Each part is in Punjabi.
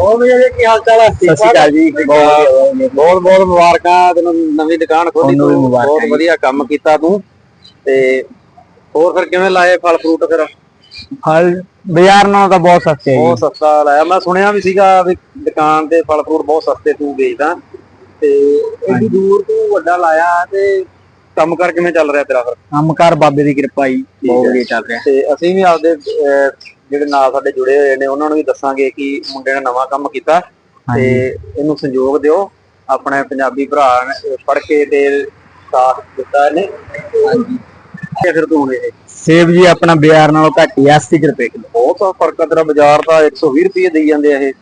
ਹੋਰ ਵੀ ਜੀ ਕੀ ਹਾਲ ਚਾਲ ਹੈ ਸਤਿ ਸ਼੍ਰੀ ਅਕਾਲ ਜੀ ਬਹੁਤ ਬਹੁਤ ਮੁਬਾਰਕਾਂ ਤੈਨੂੰ ਨਵੀਂ ਦੁਕਾਨ ਖੋਲੀ ਤੂੰ। ਮੁਬਾਰਕਾਂ ਬਹੁਤ ਜੀ। ਵਧੀਆ ਕੰਮ ਕੀਤਾ ਤੂੰ। ਤੇ ਹੋਰ ਫਿਰ ਕਿਵੇਂ ਲਾਏ ਫਲ ਫਰੂਟ ਫਿਰ? ਫਲ ਬਾਜ਼ਾਰ ਨਾਲੋਂ ਤਾਂ ਬਹੁਤ ਸਸਤੇ ਹੈ ਬਹੁਤ ਜੀ ਸਸਤਾ ਲਾਇਆ। ਮੈਂ ਸੁਣਿਆ ਵੀ ਸੀਗਾ ਵੀ ਦੁਕਾਨ ਤੇ ਫਲ ਫਰੂਟ ਬਹੁਤ ਸਸਤੇ ਤੂੰ ਵੇਚਦਾ। ਤੇ ਇੰਨੀ ਦੂਰ ਤੂੰ ਵੱਡਾ ਲਾਇਆ ਤੇ ਕੰਮ ਕਰ ਕਿਵੇਂ ਚੱਲ ਰਿਹਾ ਤੇਰਾ ਫਿਰ? ਕੰਮਕਾਰ ਬਾਬੇ ਦੀ ਕਿਰਪਾ ਬਹੁਤ ਹੈ। ਵਧੀਆ ਚੱਲ ਰਿਹਾ। ਤੇ ਅਸੀਂ ਵੀ ਆਪਦੇ ਜਿਹੜੇ ਨਾਲ ਸਾਡੇ ਜੁੜੇ ਹੋਏ ਨੇ ਉਹਨਾਂ ਨੂੰ ਵੀ ਦੱਸਾਂਗੇ ਕਿ ਮੁੰਡੇ ਨੇ ਨਵਾਂ ਕੰਮ ਕੀਤਾ ਤੇ ਇਹਨੂੰ ਸੰਯੋਗ ਦਿਓ। ਆਪਣੇ ਪੰਜਾਬੀ ਭਰਾ ਨੇ ਪੜ ਕੇ ਤੇ ਸਾਥ ਦਿੱਤਾ ਇਹਨੇ। ਹਾਂਜੀ। ਫਿਰ ਤੂੰ ਇਹ। ਸੇਬ ਜੀ ਆਪਣਾ ਬਾਜ਼ਾਰ ਨਾਲੋਂ ਘੱਟ ਹੀ 80 ਕੁ ਰੁਪਏ ਕਿਲੋ। ਬਹੁਤ ਫ਼ਰਕ ਆ ਤੇਰਾ ਬਾਜ਼ਾਰ ਦਾ 120 ਰੁਪਏ ਦੇਈ ਜਾਂਦੇ ਆ ਇਹ।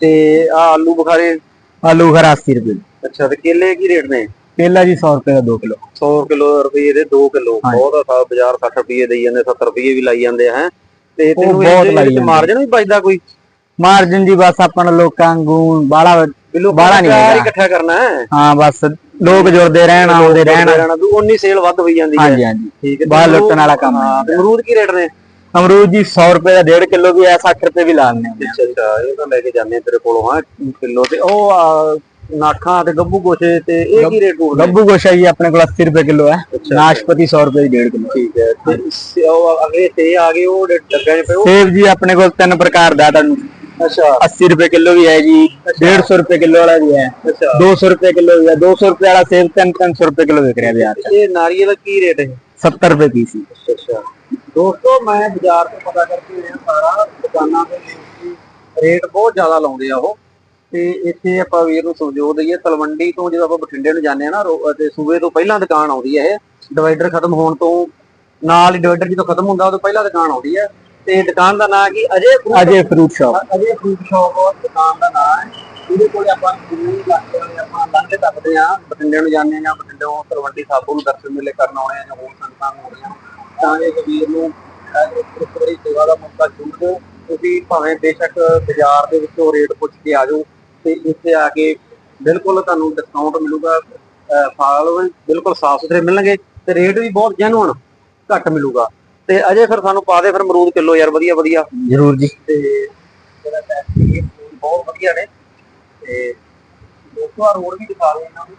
ਤੇ ਆ ਆਲੂ ਬੁਖਾਰੇ? ਆਲੂ ਖਰਾ 80 ਰੁਪਏ। ਅੱਛਾ ਤੇ ਕੇਲੇ ਕੀ ਰੇਟ ਨੇ? ਕੇਲਾ ਜੀ 100 ਰੁਪਏ ਦਾ 2 ਕਿਲੋ। 100 ਕਿਲੋ ਰੁਪਏ ਦੇ 2 ਕਿਲੋ। ਬਹੁਤ ਆ ਬਾਜ਼ਾਰ 60 ਰੁਪਏ ਦੇਈ ਜਾਂਦੇ 70 ਰੁਪਏ ਵੀ ਲਾਈ ਜਾਂਦੇ ਆ ਹੈ। ਤੇ ਉਹ ਤੈਨੂੰ ਬਹੁਤ ਇਹਦੇ ਲਾਈ ਵਿੱਚ ਜਾਂਦੇ। ਮਾਰਜਨ ਵੀ ਬਚਦਾ ਕੋਈ? ਮਾਰਜਨ ਜੀ ਬਸ ਆਪਾਂ ਨੂੰ ਲੋਕਾਂ ਬਿਲੋ ਬਾਹਲਾ ਨੀ ਹੈਗਾ। ਇਕੱਠਾ ਕਰਨਾ ਹੈ। ਹਾਂ ਬਸ ਲੋਕ ਜੁੜਦੇ ਰਹਿਣ ਆਉਂਦੇ ਰਹਿਣ। ਰਹਿਣਾ ਤੂੰ ਉਨੀ ਸੇਲ ਵੱਧ ਹੋਈ ਜਾਂਦੀ ਹੈ। ਹਾਂਜੀ ਹਾਂਜੀ। ਠੀਕ ਹੈ ਬਾਹਰ ਲੁੱਟਣ ਵਾਲਾ ਕੰਮ ਹਾਂ, ਹੈ ਤੇ ਅਮਰੂਦ ਕੀ ਰੇਟ ਨੇ? ਅਮਰੂਦ ਜੀ 100 ਰੁਪਏ ਦਾ 1.5 ਕਿਲੋ ਵੀ ਹੈ 60 ਰੁਪਏ ਵੀ ਲਾ ਹਾਂ। ਅੱਛਾ ਅੱਛਾ ਇਹ ਤਾਂ ਲੈ ਕੇ ਜਾਂਦੇ ਆ ਤੇਰੇ ਕੋਲੋਂ ਹਾਂ ਕਿਲੋ ਤੇ ਉਹ ਆ, ਨਾਖਾਂ ਤੇ ਗੱਬੂ ਗੋਸ਼ੇ ਤੇ ਇਹ ਕੀ ਰੇਟ ਹੋਊਗਾ ਗੱਬੂ ਗੋਸ਼ਾ ਜੀ ਆਪਣੇ ਕੋਲ 80 ਰੁਪਏ ਕਿਲੋ ਹੈ। ਨਾਸ਼ਪਤੀ 100 ਰੁਪਏ ਦੀ 1.5 ਕਿਲੋ। ਠੀਕ ਹੈ ਤੇ ਸ- ਉਹ ਅਗਲੇ ਤੇ ਆ ਗਏ ਉਹ ਡੱਬਿਆਂ 'ਚ ਪਏ ਉਹ? ਸੇਬ ਜੀ ਆਪਣੇ ਕੋਲ ਤਿੰਨ ਪ੍ਰਕਾਰ ਦਾ ਤੁਹਾਨੂੰ। ਅੱਛਾ। 80 ਰੁਪਏ ਕਿਲੋ ਵੀ ਹੈ ਜੀ 150 ਰੁਪਏ ਕਿਲੋ ਵਾਲਾ ਵੀ ਹੈ ਅੱਛਾ। 200 ਰੁਪਏ ਕਿਲੋ ਵੀ ਹੈ 200 ਰੁਪਏ ਵਾਲਾ ਸੇਬ 300 ਰੁਪਏ ਕਿਲੋ ਵਿਕ ਰਿਹਾ ਬਾਜ਼ਾਰ ਇਹ ਨਾਰੀਅਲ ਦਾ ਕੀ ਰੇਟ ਹੈ? 70 ਰੁਪਏ ਪੀਸ ਜੀ। ਅੱਛਾ। ਦੋਸਤੋ ਮੈਂ ਬਾਜ਼ਾਰ ਤੋਂ ਪਤਾ ਕਰਕੇ ਆਇਆ ਸਾਰਾ। ਦੁਕਾਨਾਂ ਦੇ ਰੇਟ ਬਹੁਤ ਜ਼ਿਆਦਾ ਲਾਉਂਦੇ ਆ ਉਹ। ਤੇ ਇੱਥੇ ਆਪਾਂ ਵੀਰ ਨੂੰ ਸਹਿਯੋਗ ਦਈਏ ਤਲਵੰਡੀ ਤੋਂ ਜਦੋਂ ਆਪਾਂ ਬਠਿੰਡੇ ਨੂੰ ਜਾਂਦੇ ਆ ਨਾ ਤੇ ਸੂਬੇ ਤੋਂ ਪਹਿਲਾਂ ਦੁਕਾਨ ਆਉਂਦੀ ਹੈ ਇਹ। ਡਿਵਾਈਡਰ ਖਤਮ ਹੋਣ ਤੋਂ ਨਾਲ ਹੀ ਡਿਵਾਈਡਰ ਜਦੋਂ ਖਤਮ ਹੁੰਦਾ ਉਦੋਂ ਪਹਿਲਾਂ ਦੁਕਾਨ ਆਉਂਦੀ ਹੈ। ਤੇ ਦੁਕਾਨ ਦਾ ਨਾਮ ਕੀ? Ajay fruit shop Ajay fruit shop ਦੁਕਾਨ ਦਾ ਨਾਮ ਹੈ। ਇਹਦੇ ਕੋਲੇ ਆਪਾਂ ਜਿੰਨੇ ਇਲਾਕੇ ਵਾਲੇ ਆਪਾਂ ਲੰਘੇ ਤੱਕਦੇ ਆ ਬਠਿੰਡੇ ਨੂੰ ਜਾਂਦੇ ਆ ਬਠਿੰਡੇੋਂ ਤਲਵੰਡੀ ਸਾਬੋ ਨੂੰ ਦਰਸ਼ਨ ਮੇਲੇ ਕਰਨ ਆਉਣੇ ਆ ਜਾਂ ਹੋਰ ਸੰਗਤਾਂ ਨੂੰ ਆਉਣੇ ਆ ਤਾਂ ਇਹ ਵੀਰ ਨੂੰ ਇੱਕ ਵਾਰੀ ਸੇਵਾ ਦਾ ਮੌਕਾ ਜ਼ਰੂਰ ਦਿਓ। ਤੁਸੀਂ ਭਾਵੇਂ ਬੇਸ਼ੱਕ ਬਾਜ਼ਾਰ ਦੇ ਵਿੱਚੋਂ ਰੇਟ ਪੁੱਛ ਕੇ ਆ ਜਾਓ ਤੇ ਇੱਥੇ ਆ ਕੇ ਬਿਲਕੁਲ ਤੁਹਾਨੂੰ ਡਿਸਕਾਊਂਟ ਮਿਲੂਗਾ ਫਲ ਬਿਲਕੁਲ ਸਾਫ਼ ਸੁਥਰੇ ਮਿਲਣਗੇ ਤੇ ਰੇਟ ਵੀ ਬਹੁਤ ਜੈਨੂਅਨ ਘੱਟ ਮਿਲੂਗਾ। ਤੇ ਅਜੇ ਫਿਰ ਸਾਨੂੰ ਪਾ ਦੇ ਫਿਰ ਅਮਰੂਦ ਕਿਲੋ ਯਾਰ ਵਧੀਆ ਵਧੀਆ। ਜ਼ਰੂਰ ਜੀ। ਤੇ ਜਿਹੜਾ ਬਹੁਤ ਵਧੀਆ ਨੇ। ਤੇ ਦੋਸਤੋ ਆ ਰੋਡ ਵੀ ਦਿਖਾ ਰਹੇ ਇਹਨਾਂ ਨੂੰ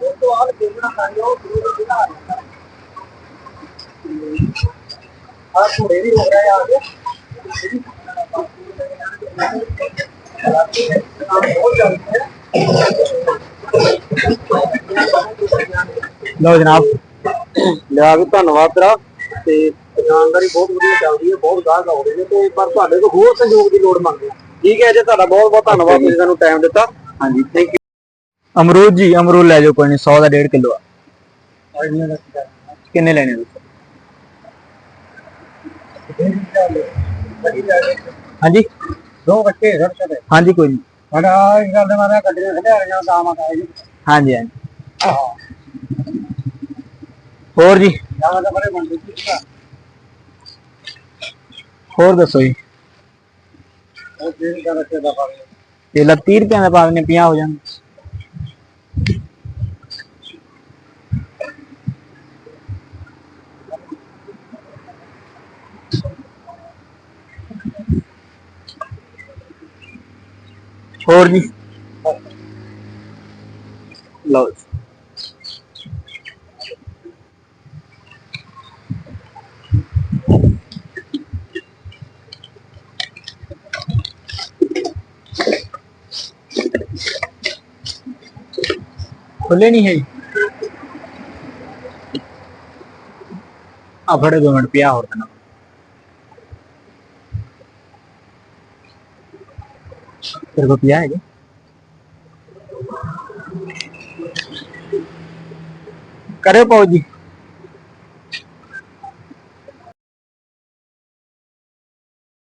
ਦੋਸਤੋ ਆਹ ਦੇਖਣਾ ਚਾਹੀਓ ਗੁਰੂ ਦੇ ਘਰ ਆ ਥੋੜੇ ਵੀ ਹੋ ਰਿਹਾ ਆ ਕੇ ਬਹੁਤ ਜ਼ਿਆਦਾ ਲਓ ਜਨਾਬ। ਲਿਆ ਵੀ ਧੰਨਵਾਦ ਤੇਰਾ। ਤੇ ਦੁਕਾਨਦਾਰੀ ਬਹੁਤ ਵਧੀਆ ਚੱਲਦੀ ਹੈ ਬਹੁਤ ਗਾਹਕ ਆਉਂਦੇ ਨੇ। ਤੇ ਪਰ ਤੁਹਾਡੇ ਕੋਲ ਹੋਰ ਸਹਿਯੋਗ ਦੀ ਲੋੜ ਮੰਗਦੇ ਆ ਠੀਕ ਹੈ ਜੀ ਤੁਹਾਡਾ ਬਹੁਤ ਬਹੁਤ ਧੰਨਵਾਦ ਤੁਸੀਂ ਸਾਨੂੰ ਟਾਈਮ ਦਿੱਤਾ। ਹਾਂਜੀ ਥੈਂਕ ਅਮਰੂਦ ਜੀ ਅਮਰੂਦ ਲੈ ਜਾਓ ਕੋਈ ਨਹੀਂ 100 ਦਾ 1.5 ਕਿਲੋ ਆ। ਯੂ ਕਿੰਨੇ ਲੈਣੇ ਤੁਸੀਂ ਹਾਂਜੀ? ਦੋ ਬੱਚੇ ਸੜਕ ਤੇ। ਹਾਂਜੀ ਕੋਈ ਨਹੀਂ ਸਾਡਾ ਇਸ ਗੱਲ ਦੇ ਮਾਰੇ ਗੱਡੀਆਂ ਖੜਿਆ ਰਹੀਆਂ ਦਾਮਾ ਕਾਇ ਹਾਂਜੀ ਹਾਂਜੀ। ਹੋਰ ਜੀ? ਜਾਂ ਦਾ ਬੜੇ ਬੰਦੇ ਸੀ। ਹੋਰ ਦੱਸੋ ਜੀ? ਉਹ ਜੇਲ ਦਾ ਰੱਖੇ ਦਾ ਪਾਵੇ ਇਹ ਲਾ 30 ਰੁਪਏ ਦਾ ਪਾ ਦਿੰਦੇ 50 ਹੋ ਜਾਣ ਹੋਰ ਜੀ। ਲਓ ਖੁੱਲੇ ਨਹੀਂ ਹੈ ਜੀ। ਆ ਫੜੇ ਦੋ ਮਿੰਟ ਪਿਆ ਹੋਰ ਦੇਣਾ। ਤੇਰੇ ਕੋ ਪਿਆ ਹੈ ਕਰਿਓ ਪਾਓ ਜੀ